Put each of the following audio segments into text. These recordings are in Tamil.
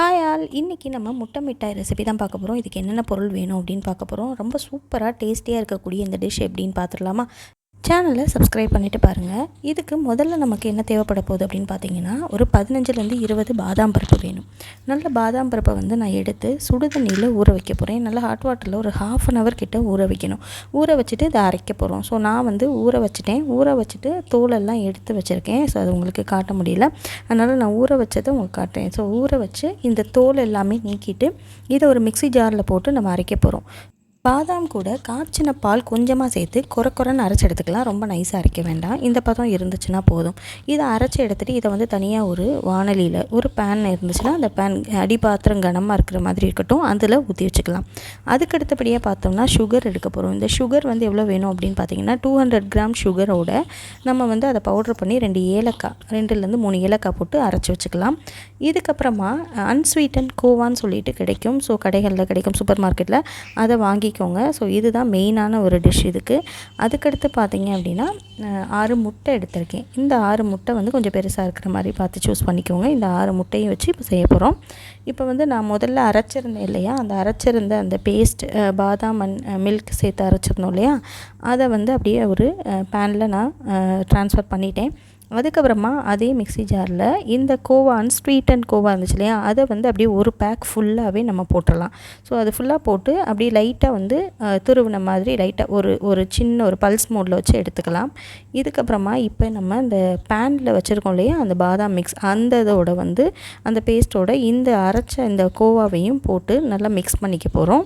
ஹாய் ஆல் இன்றைக்கி நம்ம முட்டை மிட்டாய் ரெசிபி தான் பார்க்க போகிறோம் இதுக்கு என்னென்ன பொருள் வேணும் அப்படின்னு பார்க்க போகிறோம் ரொம்ப சூப்பராக டேஸ்டியாக இருக்கக்கூடிய இந்த டிஷ் எப்படின்னு பார்த்துடலாமா? சேனலை சப்ஸ்கிரைப் பண்ணிவிட்டு பாருங்கள் இதுக்கு முதல்ல நமக்கு என்ன தேவைப்பட போகுது அப்படின்னு பார்த்தீங்கன்னா ஒரு பதினஞ்சுலேருந்து இருபது பாதாம் பருப்பு வேணும். நல்ல பாதாம் பருப்பை வந்து நான் எடுத்து சுடு தண்ணியில் ஊற வைக்க போகிறேன் நல்லா ஹாட் வாட்டரில் ஒரு ஹாஃப் அன் ஹவர் கிட்ட ஊற வைக்கணும். ஊற வச்சுட்டு இதை அரைக்க போகிறோம் ஸோ நான் வந்து ஊற வச்சுட்டேன். ஊற வச்சுட்டு தோலெல்லாம் எடுத்து வச்சுருக்கேன். ஸோ அது உங்களுக்கு காட்ட முடியல. அதனால் நான் ஊற வச்சதை உங்களுக்கு காட்டுறேன். ஸோ ஊற வச்சு இந்த தோல் எல்லாமே நீக்கிட்டு இதை ஒரு மிக்ஸி ஜாரில் போட்டு நம்ம அரைக்க போகிறோம் பாதாம் கூட காய்ச்சின பால் கொஞ்சமாக சேர்த்து குறை குறைன்னு அரைச்சி எடுத்துக்கலாம். ரொம்ப நைஸாக அரைக்க வேண்டாம். இந்த பதம் இருந்துச்சுன்னா போதும். இதை அரைச்சி எடுத்துகிட்டு இதை வந்து தனியாக ஒரு வானலியில் ஒரு பேன் இருந்துச்சுன்னா அந்த பேன் அடி பாத்திரம் கனமாக இருக்கிற மாதிரி இருக்கட்டும். அதில் ஊற்றி வச்சுக்கலாம். அதுக்கு அடுத்தபடியாக பார்த்தோம்னா சுகர் எடுக்க போகிறோம் இந்த சுகர் வந்து எவ்வளோ வேணும் அப்படின்னு பார்த்தீங்கன்னா டூ ஹண்ட்ரட் கிராம் சுகரோட நம்ம வந்து அதை பவுடர் பண்ணி ரெண்டு ஏலக்காய் ரெண்டுலேருந்து மூணு ஏலக்காய் போட்டு அரைச்சி வச்சுக்கலாம். இதுக்கப்புறமா அன்ஸ்வீட்டன் கோவான்னு சொல்லிட்டு கிடைக்கும். ஸோ கடைகளில் கிடைக்கும் சூப்பர் மார்க்கெட்டில் அதை வாங்கி வாங்கிக்கோங்க ஸோ இதுதான் மெயினான ஒரு டிஷ் இதுக்கு. அதுக்கடுத்து பார்த்தீங்க அப்படின்னா ஆறு முட்டை எடுத்திருக்கேன். இந்த ஆறு முட்டை வந்து கொஞ்சம் பெருசாக இருக்கிற மாதிரி பார்த்து சூஸ் பண்ணிக்கோங்க. இந்த ஆறு முட்டையும் வச்சு இப்போ செய்ய போகிறோம் இப்போ வந்து நான் முதல்ல அரைச்சிருந்தேன் இல்லையா? அந்த அரைச்சிருந்த அந்த பேஸ்ட் பாதாம் அண்ட் மில்க் சேர்த்து அரைச்சிருந்தோம் இல்லையா? அதை வந்து அப்படியே ஒரு பேனில் நான் ட்ரான்ஸ்ஃபர் பண்ணிட்டேன். அதுக்கப்புறமா அதே மிக்ஸி ஜாரில் இந்த கோவா அன்ஸ்வீட் அண்ட் கோவா இருந்துச்சு இல்லையா அதை வந்து அப்படியே ஒரு பேக் ஃபுல்லாகவே நம்ம போட்டுடலாம். ஸோ அது ஃபுல்லாக போட்டு அப்படியே லைட்டாக வந்து துருவின மாதிரி லைட்டாக ஒரு ஒரு சின்ன ஒரு பல்ஸ் மோடில் வச்சு எடுத்துக்கலாம். இதுக்கப்புறமா இப்போ நம்ம இந்த பேனில் வச்சுருக்கோம் இல்லையா அந்த பாதாம் மிக்ஸ் அந்த இதோட வந்து அந்த பேஸ்ட்டோட இந்த அரைச்ச இந்த கோவாவையும் போட்டு நல்லா மிக்ஸ் பண்ணிக்க போகிறோம்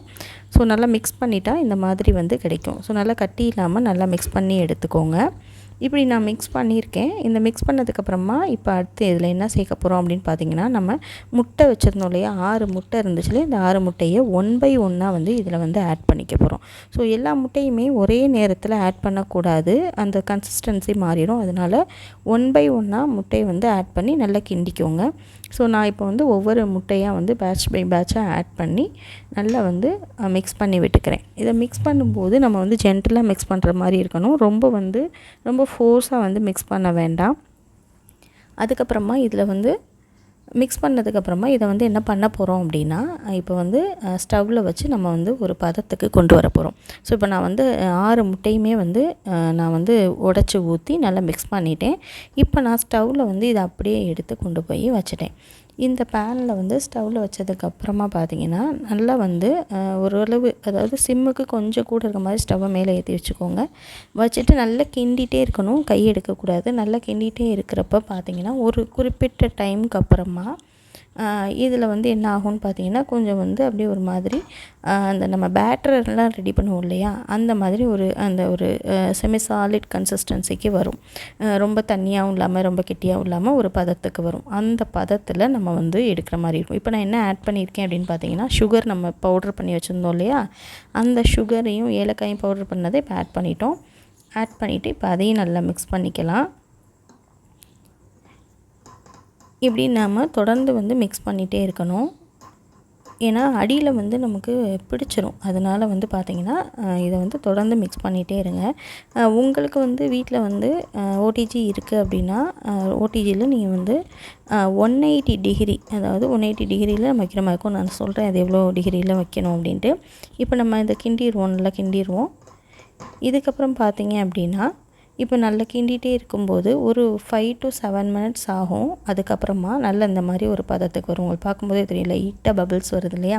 ஸோ நல்லா மிக்ஸ் பண்ணிட்டா இந்த மாதிரி வந்து கிடைக்கும். ஸோ நல்லா கட்டி இல்லாமல் நல்லா மிக்ஸ் பண்ணி எடுத்துக்கோங்க. இப்படி நான் மிக்ஸ் பண்ணியிருக்கேன். இந்த மிக்ஸ் பண்ணதுக்கப்புறமா இப்போ அடுத்து இதில் என்ன சேர்க்க போகிறோம் அப்படின்னு பார்த்தீங்கன்னா நம்ம முட்டை வச்சுருந்தோம் இல்லையா? ஆறு முட்டை இருந்துச்சுல இந்த ஆறு முட்டையை ஒன் பை ஒன்னாக வந்து இதில் வந்து ஆட் பண்ணிக்க போகிறோம் ஸோ எல்லா முட்டையுமே ஒரே நேரத்தில் ஆட் பண்ணக்கூடாது. அந்த கன்சிஸ்டன்சி மாறிடும். அதனால் ஒன் பை ஒன்னாக முட்டையை வந்து ஆட் பண்ணி நல்லா கிண்டிக்கோங்க. ஸோ நான் இப்போ வந்து ஒவ்வொரு முட்டையாக வந்து பேட்ச் பை பேட்சாக ஆட் பண்ணி நல்லா வந்து மிக்ஸ் பண்ணி விட்டுக்கிறேன். இதை மிக்ஸ் பண்ணும்போது நம்ம வந்து ஜென்டலாக மிக்ஸ் பண்ணுற மாதிரி இருக்கணும். ரொம்ப வந்து ரொம்ப ஃபோர்ஸாக வந்து மிக்ஸ் பண்ண வேண்டாம். அதுக்கப்புறமா இதில் வந்து மிக்ஸ் பண்ணதுக்கப்புறமா இதை வந்து என்ன பண்ண போகிறோம் அப்படின்னா இப்போ வந்து ஸ்டவ்வில் வச்சு நம்ம வந்து ஒரு பதத்துக்கு கொண்டு வர போகிறோம் ஸோ இப்போ நான் வந்து ஆறு முட்டையுமே வந்து நான் வந்து உடச்சி ஊற்றி நல்லா மிக்ஸ் பண்ணிட்டேன். இப்போ நான் ஸ்டவ்வில் வந்து இதை அப்படியே எடுத்து கொண்டு போய் வச்சுட்டேன். இந்த பேனில் வந்து ஸ்டவ்வில் வச்சதுக்கப்புறமா பார்த்தீங்கன்னா நல்லா வந்து ஓரளவு அதாவது சிம்முக்கு கொஞ்சம் கூட இருக்க மாதிரி ஸ்டவ்வை மேலே ஏற்றி வச்சுக்கோங்க. வச்சுட்டு நல்லா கிண்டிகிட்டே இருக்கணும். கை எடுக்கக்கூடாது. நல்லா கிண்டிகிட்டே இருக்கிறப்ப பார்த்தீங்கன்னா ஒரு குறிப்பிட்ட டைமுக்கு அப்புறமா இதில் வந்து என்ன ஆகும்னு பார்த்தீங்கன்னா கொஞ்சம் வந்து அப்படியே ஒரு மாதிரி அந்த நம்ம பேட்டரெலாம் ரெடி பண்ணுவோம் இல்லையா? அந்த மாதிரி ஒரு அந்த ஒரு செமி சாலிட் கன்சிஸ்டன்சிக்கு வரும். ரொம்ப தண்ணியாகவும் இல்லாமல் ரொம்ப கெட்டியாகவும் இல்லாமல் ஒரு பதத்துக்கு வரும். அந்த பதத்தில் நம்ம வந்து எடுக்கிற மாதிரி இருக்கும். இப்போ நான் என்ன ஆட் பண்ணியிருக்கேன் அப்படின்னு பார்த்தீங்கன்னா சுகர் நம்ம பவுட்ரு பண்ணி வச்சுருந்தோம் இல்லையா? அந்த சுகரையும் ஏலக்காயும் பவுட்ரு பண்ணதை இப்போ ஆட் பண்ணிட்டோம். ஆட் பண்ணிவிட்டு இப்போ அதையும் நல்லா மிக்ஸ் பண்ணிக்கலாம். இப்படி நாம் தொடர்ந்து வந்து மிக்ஸ் பண்ணிகிட்டே இருக்கணும். ஏன்னா அடியில் வந்து நமக்கு பிடிச்சிரும். அதனால் வந்து பார்த்திங்கன்னா இதை வந்து தொடர்ந்து மிக்ஸ் பண்ணிகிட்டே இருங்க. உங்களுக்கு வந்து வீட்டில் வந்து ஓடிஜி இருக்குது அப்படின்னா ஓடிஜியில் நீங்கள் வந்து ஒன் எயிட்டி டிகிரி அதாவது ஒன் எயிட்டி டிகிரியில் நம்ம வைக்கிற மாதிரி இருக்கும். நான் சொல்கிறேன் அது எவ்வளோ டிகிரியில் வைக்கணும் அப்படின்ட்டு. இப்போ நம்ம இதை கிண்டிடுவோம் நல்லா கிண்டிடுவோம் இதுக்கப்புறம் பார்த்திங்க அப்படின்னா இப்போ நல்லா கிண்டிகிட்டே இருக்கும்போது ஒரு ஃபைவ் டு செவன் மினிட்ஸ் ஆகும். அதுக்கப்புறமா நல்ல இந்த மாதிரி ஒரு பதத்துக்கு வரும். உங்களுக்கு பார்க்கும்போதே தெரியும் லைட்டாக பபிள்ஸ் வருது இல்லையா?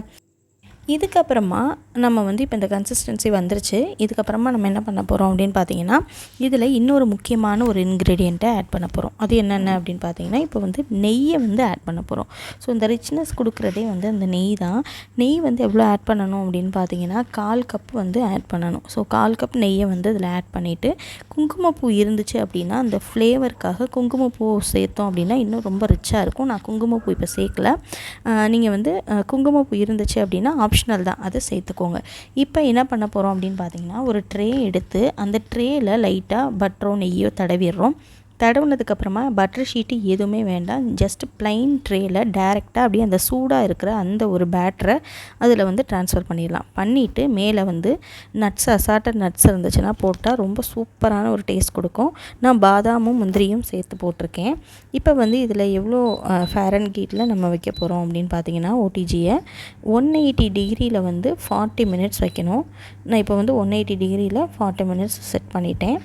இதுக்கப்புறமா நம்ம வந்து இப்போ இந்த கன்சிஸ்டன்சி வந்துருச்சு. இதுக்கப்புறமா நம்ம என்ன பண்ண போகிறோம் அப்படின்னு பார்த்தீங்கன்னா இதில் இன்னொரு முக்கியமான ஒரு இன்க்ரீடியண்ட்டை ஆட் பண்ண போகிறோம் அது என்னென்ன அப்படின்னு பார்த்தீங்கன்னா இப்போ வந்து நெய்யை வந்து ஆட் பண்ண போகிறோம் ஸோ இந்த ரிச்னஸ் கொடுக்குறதே வந்து அந்த நெய் தான். நெய் வந்து எவ்வளோ ஆட் பண்ணணும் அப்படின்னு பார்த்தீங்கன்னா கால் கப் வந்து ஆட் பண்ணணும். ஸோ கால் கப் நெய்யை வந்து இதில் ஆட் பண்ணிவிட்டு குங்குமப்பூ இருந்துச்சு அப்படின்னா அந்த ஃப்ளேவருக்காக குங்குமப்பூ சேர்த்தோம் அப்படின்னா இன்னும் ரொம்ப ரிச்சாக இருக்கும். நான் குங்குமப்பூ இப்போ சேர்க்கல. நீங்கள் வந்து குங்குமப்பூ இருந்துச்சு அப்படின்னா ஆப்ஷனல் தான். அதை சேர்த்துக்கோங்க. இப்போ என்ன பண்ண போகிறோம் அப்படின்னு பார்த்தீங்கன்னா ஒரு ட்ரே எடுத்து அந்த ட்ரேயில் லைட்டாக பட்டரோ நெய்யோ தடவிடுறோம். தடவுனதுக்கப்புறமா பட்டர் ஷீட்டு எதுவுமே வேண்டாம். ஜஸ்ட் ப்ளைன் ட்ரேயில் டேரெக்டாக அப்படியே அந்த சூடாக இருக்கிற அந்த ஒரு பேட்டரை அதில் வந்து ட்ரான்ஸ்ஃபர் பண்ணிடலாம். பண்ணிவிட்டு மேலே வந்து நட்ஸ் அசாட்டட் நட்ஸ் இருந்துச்சுன்னா போட்டால் ரொம்ப சூப்பரான ஒரு டேஸ்ட் கொடுக்கும். நான் பாதாமும் முந்திரியும் சேர்த்து போட்டிருக்கேன். இப்போ வந்து இதில் எவ்வளோ ஃபேரன் கீட்டில் நம்ம வைக்க போகிறோம் அப்படின்னு பார்த்தீங்கன்னா ஓடிஜியை ஒன் எயிட்டி டிகிரியில் வந்து ஃபார்ட்டி மினிட்ஸ் வைக்கணும். நான் இப்போ வந்து ஒன் எயிட்டி டிகிரியில் ஃபார்ட்டி மினிட்ஸ் செட் பண்ணிட்டேன்.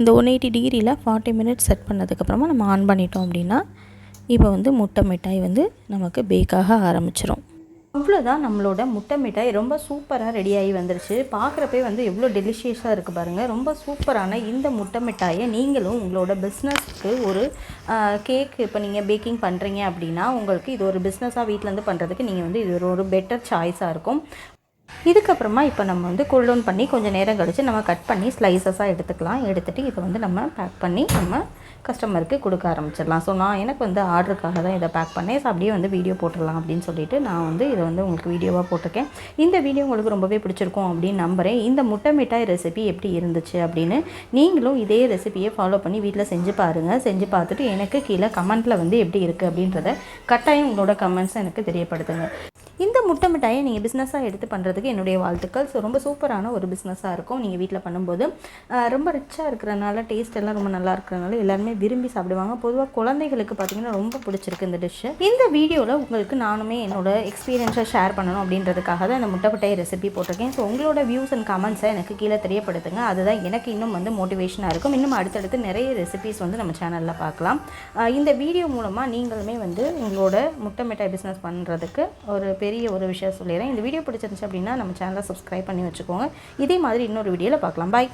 இந்த ஒன் எயிட்டி டிகிரியில் ஃபார்ட்டி மினிட்ஸ் செட் பண்ணதுக்கப்புறமா நம்ம ஆன் பண்ணிட்டோம் அப்படின்னா இப்போ வந்து முட்டை மிட்டாய் வந்து நமக்கு பேக்காக ஆரம்பிச்சிடும் அவ்வளோதான் நம்மளோட முட்டை மிட்டாய். ரொம்ப சூப்பராக ரெடியாகி வந்துருச்சு. பார்க்குறப்பே வந்து எவ்வளோ டெலிஷியஸாக இருக்குது பாருங்கள் ரொம்ப சூப்பரான இந்த முட்டை மிட்டாயை நீங்களும் உங்களோட பிஸ்னஸ்க்கு ஒரு கேக் இப்போ நீங்கள் பேக்கிங் பண்ணுறீங்க அப்படின்னா உங்களுக்கு இது ஒரு பிஸ்னஸாக வீட்டிலேருந்து பண்ணுறதுக்கு நீங்கள் வந்து இது ஒரு ஒரு பெட்டர் சாய்ஸாக இருக்கும். இதுக்கப்புறமா இப்போ நம்ம வந்து கூல் டவுன் பண்ணி கொஞ்சம் நேரம் கழித்து நம்ம கட் பண்ணி ஸ்லைசஸாக எடுத்துக்கலாம். எடுத்துகிட்டு இதை வந்து நம்ம பேக் பண்ணி நம்ம கஸ்டமருக்கு கொடுக்க ஆரம்பிச்சிடலாம். ஸோ நான் எனக்கு வந்து ஆர்டருக்காக தான் இதை பேக் பண்ணேன். ஸோ அப்படியே வந்து வீடியோ போட்டுடலாம் அப்படின்னு சொல்லிட்டு நான் வந்து இதை வந்து உங்களுக்கு வீடியோவாக போட்டிருக்கேன். இந்த வீடியோ உங்களுக்கு ரொம்பவே பிடிச்சிருக்கும் அப்படின்னு நம்புகிறேன் இந்த முட்டை மிட்டாய் ரெசிபி எப்படி இருந்துச்சு அப்படின்னு நீங்களும் இதே ரெசிபியை ஃபாலோ பண்ணி வீட்டில் செஞ்சு பாருங்கள் செஞ்சு பார்த்துட்டு எனக்கு கீழே கமெண்ட்டில் வந்து எப்படி இருக்குது அப்படின்றத கட்டாயம் உங்களோட கமெண்ட்ஸை எனக்கு தெரியப்படுத்துங்க. இந்த முட்டை மிட்டாயை நீங்கள் பிஸ்னஸாக எடுத்து பண்ணுறதுக்கு என்னுடைய வாழ்த்துக்கள். ஸோ ரொம்ப சூப்பரான ஒரு பிஸ்னஸாக இருக்கும் நீங்கள் வீட்டில் பண்ணும்போது. ரொம்ப ரிச்சாக இருக்கிறனால டேஸ்ட் எல்லாம் ரொம்ப நல்லா இருக்கிறனால எல்லாருமே விரும்பி சாப்பிடுவாங்க. பொதுவாக குழந்தைகளுக்கு பார்த்தீங்கன்னா ரொம்ப பிடிச்சிருக்கு இந்த டிஷ்ஷு இந்த வீடியோவில் உங்களுக்கு நானுமே என்னோட எக்ஸ்பீரியன்ஸை ஷேர் பண்ணணும் அப்படின்றதுக்காக தான் இந்த முட்டை மிட்டாய் ரெசிபி போட்டிருக்கேன். ஸோ உங்களோட வியூஸ் அண்ட் கமெண்ட்ஸை எனக்கு கீழே தெரியப்படுத்துங்க. அதுதான் எனக்கு இன்னும் வந்து மோட்டிவேஷனாக இருக்கும். இன்னும் அடுத்தடுத்து நிறைய ரெசிபிஸ் வந்து நம்ம சேனலில் பார்க்கலாம். இந்த வீடியோ மூலமாக நீங்களுமே வந்து உங்களோட முட்டை மிட்டாய் பிஸ்னஸ் பண்ணுறதுக்கு ஒரு பெரிய ஒரு விஷயம் சொல்லிடுறேன். இந்த வீடியோ பிடிச்சிருந்துச்சு அப்படின்னா நம்ம சேனலை சப்ஸ்கிரைப் பண்ணி வச்சுக்கோங்க. இதே மாதிரி இன்னொரு வீடியோவில் பார்க்கலாம். பாய்